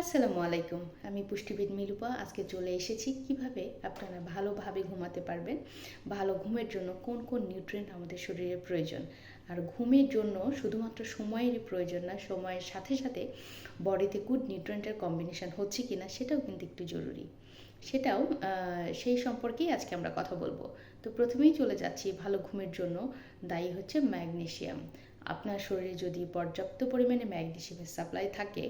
আসসালামু আলাইকুম, আমি পুষ্টিবিদ মিলুপা। আজকে চলে এসেছি কীভাবে আপনারা ভালোভাবে ঘুমাতে পারবেন, ভালো ঘুমের জন্য কোন কোন নিউট্রিয়েন্ট আমাদের শরীরে প্রয়োজন। আর ঘুমের জন্য শুধুমাত্র সময়েরই প্রয়োজন না, সময়ের সাথে সাথে বডিতে গুড নিউট্রিয়েন্টের কম্বিনেশন হচ্ছে কি না সেটাও কিন্তু একটু জরুরি। সেটাও সেই সম্পর্কেই আজকে আমরা কথা বলব। তো প্রথমেই চলে যাচ্ছি ভালো ঘুমের জন্য, দায়ী হচ্ছে ম্যাগনেশিয়াম আপনার শরীরে যদি পর্যাপ্ত পরিমাণে ম্যাগনেশিয়ামের সাপ্লাই থাকে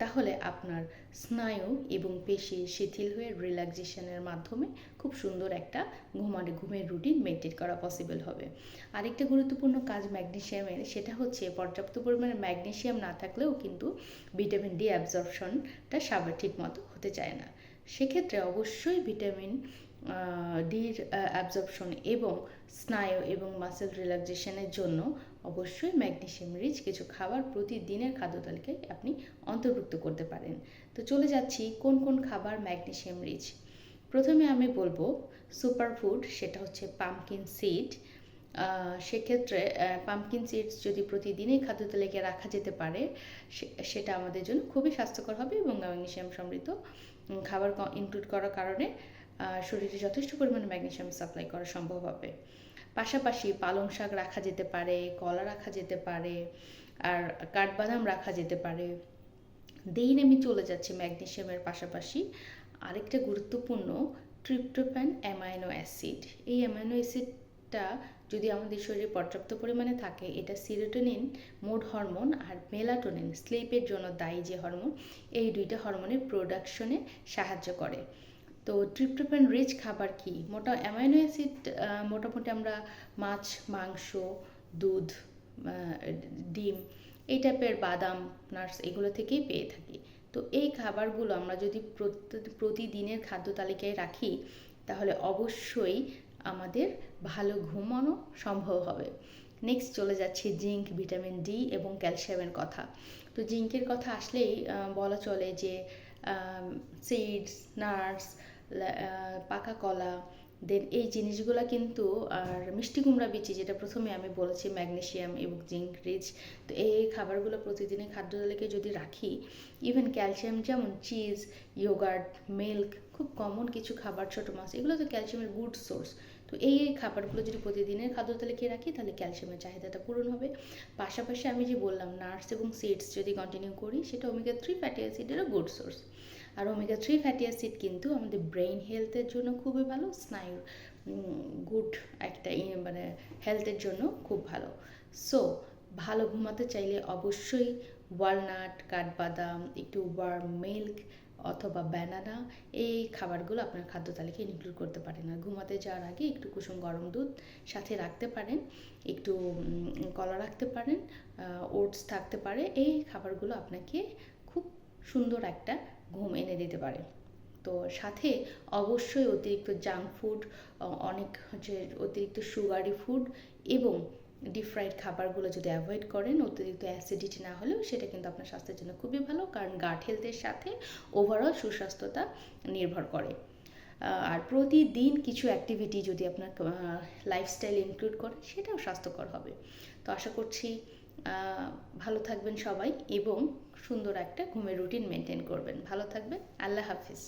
তাহলে আপনার স্নায়ু এবং পেশি শিথিল হয়ে রিল্যাক্সেশনের মাধ্যমে খুব সুন্দর একটা ঘুমানো, ঘুমের রুটিন মেনটেন করা পসিবল হবে। আরেকটা গুরুত্বপূর্ণ কাজ ম্যাগনেশিয়ামের সেটা হচ্ছে পর্যাপ্ত পরিমাণে ম্যাগনেশিয়াম না থাকলেও কিন্তু ভিটামিন ডি অ্যাবজর্পশনটা সাবার ঠিক মতো হতে চায় না। সেক্ষেত্রে অবশ্যই ভিটামিন ডির অ্যাবজর্পশন এবং স্নায়ু এবং মাসেল রিল্যাক্সেশনের জন্য অবশ্যই ম্যাগনেশিয়াম রিচ কিছু খাবার প্রতিদিনের খাদ্য তালিকায় আপনি অন্তর্ভুক্ত করতে পারেন। তো চলে যাচ্ছি কোন কোন খাবার ম্যাগনেশিয়াম রিচ? প্রথমে আমি বলব সুপার ফুড সেটা হচ্ছে পামকিন সিড। সেক্ষেত্রে পামকিন সিডস যদি প্রতিদিনই খাদ্য তালিকায় রাখা যেতে পারে সেটা আমাদের জন্য খুবই স্বাস্থ্যকর হবে এবং ম্যাগনেশিয়াম সমৃদ্ধ খাবার ইনক্লুড করার কারণে শরীরে যথেষ্ট পরিমাণে ম্যাগনেশিয়াম সাপ্লাই করা সম্ভব হবে। পাশাপাশি পালং শাক রাখা যেতে পারে, কলা রাখা যেতে পারে, আর কাঠবাদাম রাখা যেতে পারে। দেইন আমি চলে যাচ্ছি ম্যাগনেশিয়ামের পাশাপাশি আরেকটা গুরুত্বপূর্ণ ট্রিপ্টোপ্যান অ্যামাইনো অ্যাসিড। এই অ্যামাইনো অ্যাসিডটা যদি আমাদের শরীরে পর্যাপ্ত পরিমাণে থাকে, এটা সিরোটোনিন মোড হরমোন আর মেলাটোনিন, স্লিপের জন্য দায়ী যে হরমোন, এই দুইটা হরমোনের প্রোডাকশনে সাহায্য করে। তো ট্রিপ্টোফ্যান রিচ খাবার কি? মোটা অ্যামাইনো অ্যাসিড মোটামুটি আমরা মাছ, মাংস, দুধ ডিম এই টাইপের বাদাম, নাটস এগুলো থেকেই পেয়ে থাকি। তো এই খাবারগুলো আমরা যদি প্রতিদিনের খাদ্য তালিকায় রাখি, তাহলে অবশ্যই আমাদের ভালো ঘুমানো সম্ভব হবে। নেক্সট চলে যাচ্ছে জিঙ্ক, ভিটামিন ডি এবং ক্যালসিয়ামের কথা। তো জিঙ্কের কথা আসলেই বলা চলে যে সিডস নাটস পাকা কলা দেন এই জিনিসগুলো কিন্তু আর মিষ্টি কুমড়া বিচি যেটা প্রথমে আমি বলেছি ম্যাগনেশিয়াম এবং জিঙ্ক রিচ, তো এই খাবারগুলো প্রতিদিনের খাদ্য তালিকায় যদি রাখি ইভেন ক্যালসিয়াম যেমন চিজ, ইয়োগার্ট, মিল্ক, খুব কমন কিছু খাবার, ছোটো মাছ, এগুলো তো ক্যালসিয়ামের গুড সোর্স। তো এই এই খাবারগুলো যদি প্রতিদিনের খাদ্য তালিকায় রাখি, তাহলে ক্যালসিয়ামের চাহিদাটা পূরণ হবে। পাশাপাশি আমি যে বললাম, নার্স এবং সিডস যদি কন্টিনিউ করি, সেটা ওমেগা থ্রি ফ্যাটি অ্যাসিডেরও গুড সোর্স আর ওমেগা থ্রি ফ্যাটি অ্যাসিড কিন্তু আমাদের ব্রেইন হেলথের জন্য খুবই ভালো, স্নায়ুর গুড একটা মানে হেলথের জন্য খুব ভালো। সো ভালো ঘুমাতে চাইলে অবশ্যই ওয়ালনাট কাঠবাদাম, একটু ওয়ার্ম মিল্ক অথবা ব্যানানা এই খাবারগুলো আপনার খাদ্য তালিকায় ইনক্লুড করতে পারেন। আর ঘুমাতে যাওয়ার আগে একটু কুসুম গরম দুধ সাথে রাখতে পারেন, একটু কলা রাখতে পারেন ওটস থাকতে পারে, এই খাবারগুলো আপনাকে খুব সুন্দর একটা ঘুম এনে দিতে পারে। তো সাথে অবশ্যই অতিরিক্ত জাঙ্ক ফুড অনেক হচ্ছে অতিরিক্ত সুগারি ফুড এবং ডিপ ফ্রাইড খাবারগুলো যদি অ্যাভয়েড করেন, অতিরিক্ত অ্যাসিডিটি না হলেও সেটা কিন্তু আপনার স্বাস্থ্যের জন্য খুবই ভালো, কারণ গাট হেলথের সাথে ওভারঅল সুস্বাস্থ্যতা নির্ভর করে। আর প্রতিদিন কিছু অ্যাক্টিভিটি যদি আপনার লাইফস্টাইল ইনক্লুড করে সেটাও স্বাস্থ্যকর হবে। তো আশা করছি ভালো থাকবেন সবাই এবং সুন্দর একটা ঘুমের রুটিন মেনটেন করবেন। ভালো থাকবেন, আল্লাহ হাফিজ।